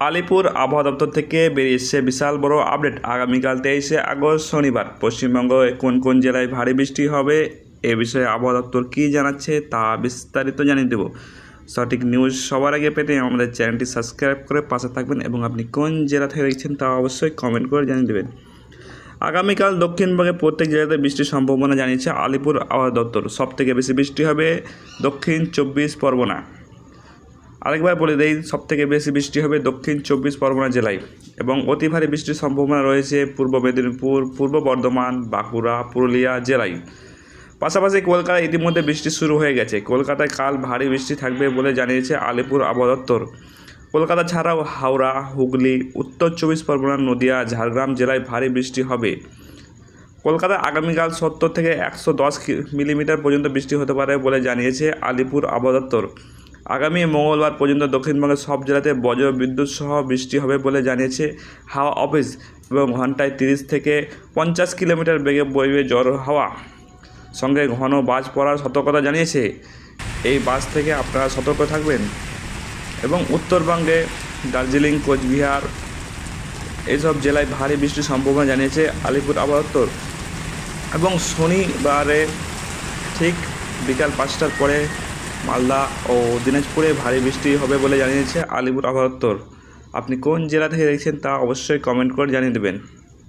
আলিপুর আবহাওয়া দপ্তর থেকে বেরিয়ে এসেছে বিশাল বড় আপডেট। আগামীকাল তেইশে আগস্ট শনিবার। পশ্চিমবঙ্গে কোন কোন জেলায় ভারী বৃষ্টি হবে, এ বিষয়ে আবহাওয়া দপ্তর কী জানাচ্ছে তা বিস্তারিত জানিয়ে দেব। সঠিক নিউজ সবার আগে পেতে আমাদের চ্যানেলটি সাবস্ক্রাইব করে পাশে থাকবেন এবং আপনি কোন জেলা থেকে দেখছেন তা অবশ্যই কমেন্ট করে জানিয়ে দেবেন। আগামীকাল দক্ষিণবঙ্গে প্রত্যেক জেলাতে বৃষ্টির সম্ভাবনা জানিয়েছে আলিপুর আবহাওয়া দপ্তর। সবথেকে বেশি বৃষ্টি হবে দক্ষিণ চব্বিশ পরগনা। আরেকবার বলে দেই, সবথেকে বেশি বৃষ্টি হবে দক্ষিণ চব্বিশ পরগনা জেলায় এবং অতি ভারী বৃষ্টির সম্ভাবনা রয়েছে পূর্ব মেদিনীপুর, পূর্ব বর্ধমান, বাঁকুড়া, পুরুলিয়া জেলায়। পাশাপাশি কলকাতায় ইতিমধ্যে বৃষ্টি শুরু হয়ে গেছে। কলকাতায় কাল ভারী বৃষ্টি থাকবে বলে জানিয়েছে আলিপুর আবহাওয়া কলকাতা ছাড়াও হাওড়া, হুগলি, উত্তর চব্বিশ পরগনা, নদিয়া, ঝাড়গ্রাম জেলায় ভারী বৃষ্টি হবে। কলকাতায় আগামীকাল সত্তর থেকে একশো দশ মিলিমিটার পর্যন্ত বৃষ্টি হতে পারে বলে জানিয়েছে আলিপুর আবহাওয়া দপ্তর। আগামী মঙ্গলবার পর্যন্ত দক্ষিণবঙ্গের সব জেলাতে বজ্র বিদ্যুৎ সহ বৃষ্টি হবে বলে জানিয়েছে হাওয়া অফিস এবং ঘন্টায় তিরিশ থেকে পঞ্চাশ কিলোমিটার বেগে বইবে জ্বর হাওয়া। সঙ্গে ঘন বাজ পড়ার সতর্কতা জানিয়েছে। এই বাস থেকে আপনারা সতর্ক থাকবেন। এবং উত্তরবঙ্গে দার্জিলিং, কোচবিহার এইসব জেলায় ভারী বৃষ্টির সম্ভাবনা জানিয়েছে আলিপুর আবহাওয়া এবং শনিবারে ঠিক বিকাল পাঁচটার পরে মালদা ও দিনাজপুরে ভারী বৃষ্টি হবে বলে জানিয়েছে আলিপুর আবহাওয়া দপ্তর আপনি কোন জেলা থেকে দেখছেন তা অবশ্যই কমেন্ট করে জানিয়ে দেবেন।